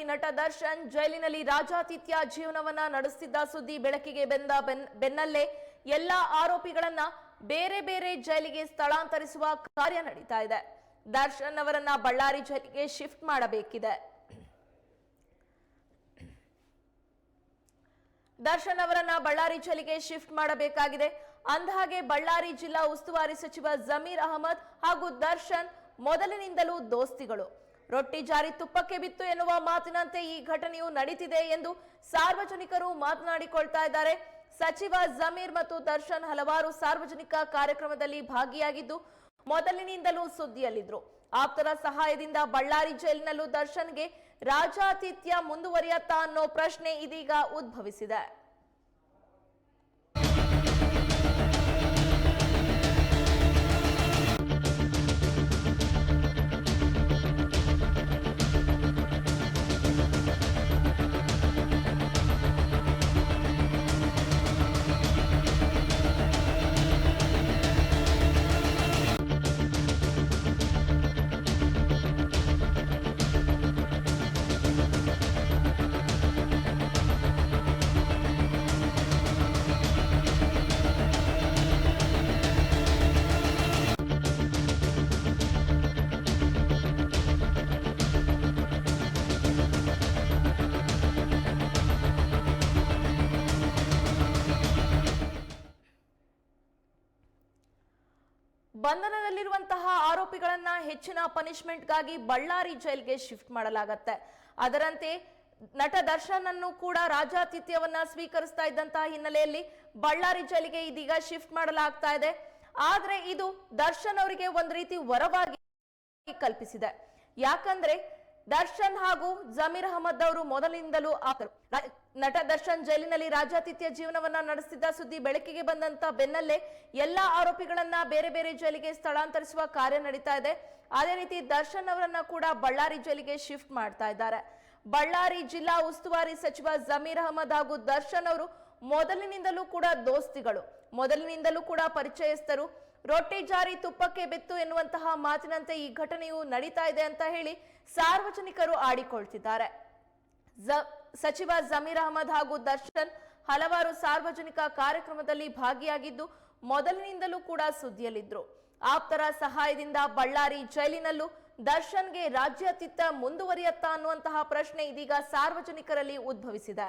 ಆರೋಪಿ ನಟ ದರ್ಶನ್ ಜೈಲಿನಲ್ಲಿ ರಾಜಾತಿಥ್ಯ ಜೀವನವನ್ನ ನಡೆಸುತ್ತಿದ್ದ ಸುದ್ದಿ ಬೆಳಕಿಗೆ ಬಂದ ಬೆನ್- ಬೆನ್ನಲ್ಲೇ ಎಲ್ಲಾ ಆರೋಪಿಗಳನ್ನ ಬೇರೆ ಬೇರೆ ಜೈಲಿಗೆ ಸ್ಥಳಾಂತರಿಸುವ ಕಾರ್ಯ ನಡೀತಾ ಇದೆ. ದರ್ಶನ್ ಅವರನ್ನ ಬಳ್ಳಾರಿ ಜೈಲಿಗೆ ಶಿಫ್ಟ್ ಮಾಡಬೇಕಿದೆ. ದರ್ಶನ್ ಅವರನ್ನ ಬಳ್ಳಾರಿ ಜೈಲಿಗೆ ಶಿಫ್ಟ್ ಮಾಡಬೇಕಾಗಿದೆ. ಅಂದಹಾಗೆ ಬಳ್ಳಾರಿ ಜಿಲ್ಲಾ ಉಸ್ತುವಾರಿ ಸಚಿವ ಜಮೀರ್ ಅಹಮದ್ ಹಾಗೂ ದರ್ಶನ್ ಮೊದಲಿನಿಂದಲೂ ದೋಸ್ತಿಗಳು. ರೊಟ್ಟಿ ಜಾರಿ ತುಪ್ಪಕ್ಕೆ ಬಿತ್ತು ಎನ್ನುವ ಮಾತಿನಂತೆ ಈ ಘಟನೆಯು ನಡೀತಿದೆ ಎಂದು ಸಾರ್ವಜನಿಕರು ಮಾತನಾಡಿಕೊಳ್ತಾ ಇದ್ದಾರೆ. ಸಚಿವ ಜಮೀರ್ ಮತ್ತು ದರ್ಶನ್ ಹಲವಾರು ಸಾರ್ವಜನಿಕ ಕಾರ್ಯಕ್ರಮದಲ್ಲಿ ಭಾಗಿಯಾಗಿದ್ದು ಮೊದಲಿನಿಂದಲೂ ಸುದ್ದಿಯಲ್ಲಿದ್ರು. ಆಪ್ತರ ಸಹಾಯದಿಂದ ಬಳ್ಳಾರಿ ಜೈಲಿನಲ್ಲೂ ದರ್ಶನ್ಗೆ ರಾಜಾತಿಥ್ಯ ಮುಂದುವರಿಯತ್ತಾ ಅನ್ನೋ ಪ್ರಶ್ನೆ ಇದೀಗ ಉದ್ಭವಿಸಿದೆ. ಬಂಧನದಲ್ಲಿರುವಂತಹ ಆರೋಪಿಗಳನ್ನ ಹೆಚ್ಚಿನ ಪನಿಷ್ಮೆಂಟ್ಗಾಗಿ ಬಳ್ಳಾರಿ ಜೈಲ್ಗೆ ಶಿಫ್ಟ್ ಮಾಡಲಾಗತ್ತೆ. ಅದರಂತೆ ನಟ ದರ್ಶನ್ ಅನ್ನು ಕೂಡ ರಾಜಾತಿಥ್ಯವನ್ನ ಸ್ವೀಕರಿಸ್ತಾ ಇದ್ದಂತಹ ಹಿನ್ನೆಲೆಯಲ್ಲಿ ಬಳ್ಳಾರಿ ಜೈಲಿಗೆ ಇದೀಗ ಶಿಫ್ಟ್ ಮಾಡಲಾಗ್ತಾ ಇದೆ. ಆದ್ರೆ ಇದು ದರ್ಶನ್ ಅವರಿಗೆ ಒಂದ್ ರೀತಿ ವರವಾಗಿ ಕಲ್ಪಿಸಿದೆ. ಯಾಕಂದ್ರೆ ದರ್ಶನ್ ಹಾಗೂ ಜಮೀರ್ ಅಹಮದ್ ಅವರು ಮೊದಲಿನಿಂದಲೂ ಆಪ್ತರು ರ- ನಟ ದರ್ಶನ್ ಜೈಲಿನಲ್ಲಿ ರಾಜಾತಿಥ್ಯ ಜೀವನವನ್ನ ನಡೆಸಿದ್ದ ಸುದ್ದಿ ಬೆಳಕಿಗೆ ಬಂದಂತ ಬೆನ್ನಲ್ಲೇ ಎಲ್ಲಾ ಆರೋಪಿಗಳನ್ನ ಬೇರೆ ಬೇರೆ ಜೈಲಿಗೆ ಸ್ಥಳಾಂತರಿಸುವ ಕಾರ್ಯ ನಡೀತಾ ಇದೆ. ಅದೇ ರೀತಿ ದರ್ಶನ್ ಅವರನ್ನ ಕೂಡ ಬಳ್ಳಾರಿ ಜೈಲಿಗೆ ಶಿಫ್ಟ್ ಮಾಡ್ತಾ ಇದ್ದಾರೆ. ಬಳ್ಳಾರಿ ಜಿಲ್ಲಾ ಉಸ್ತುವಾರಿ ಸಚಿವ ಜಮೀರ್ ಅಹಮದ್ ಹಾಗೂ ದರ್ಶನ್ ಅವರು ಮೊದಲಿನಿಂದಲೂ ಕೂಡ ದೋಸ್ತಿಗಳು. ಮೊದಲಿನಿಂದಲೂ ಕೂಡ ಪರಿಚಯಸ್ಥರು. ರೊಟ್ಟಿ ಜಾರಿ ತುಪ್ಪಕ್ಕೆ ಬಿತ್ತು ಎನ್ನುವಂತಹ ಮಾತಿನಂತೆ ಈ ಘಟನೆಯು ನಡೀತಾ ಇದೆ ಅಂತ ಹೇಳಿ ಸಾರ್ವಜನಿಕರು ಆಡಿಕೊಳ್ತಿದ್ದಾರೆ. ಸಚಿವ ಜಮೀರ್ ಅಹಮದ್ ಹಾಗೂ ದರ್ಶನ್ ಹಲವಾರು ಸಾರ್ವಜನಿಕ ಕಾರ್ಯಕ್ರಮದಲ್ಲಿ ಭಾಗಿಯಾಗಿದ್ದು ಮೊದಲಿನಿಂದಲೂ ಕೂಡ ಸುದ್ದಿಯಲ್ಲಿದ್ದರು ಆಪ್ತರ ಸಹಾಯದಿಂದ ಬಳ್ಳಾರಿ ಜೈಲಿನಲ್ಲೂ ದರ್ಶನ್ಗೆ ರಾಜ್ಯಾತಿಥ್ಯ ಮುಂದುವರಿಯತ್ತಾ ಅನ್ನುವಂತಹ ಪ್ರಶ್ನೆ ಇದೀಗ ಸಾರ್ವಜನಿಕರಲ್ಲಿ ಉದ್ಭವಿಸಿದೆ.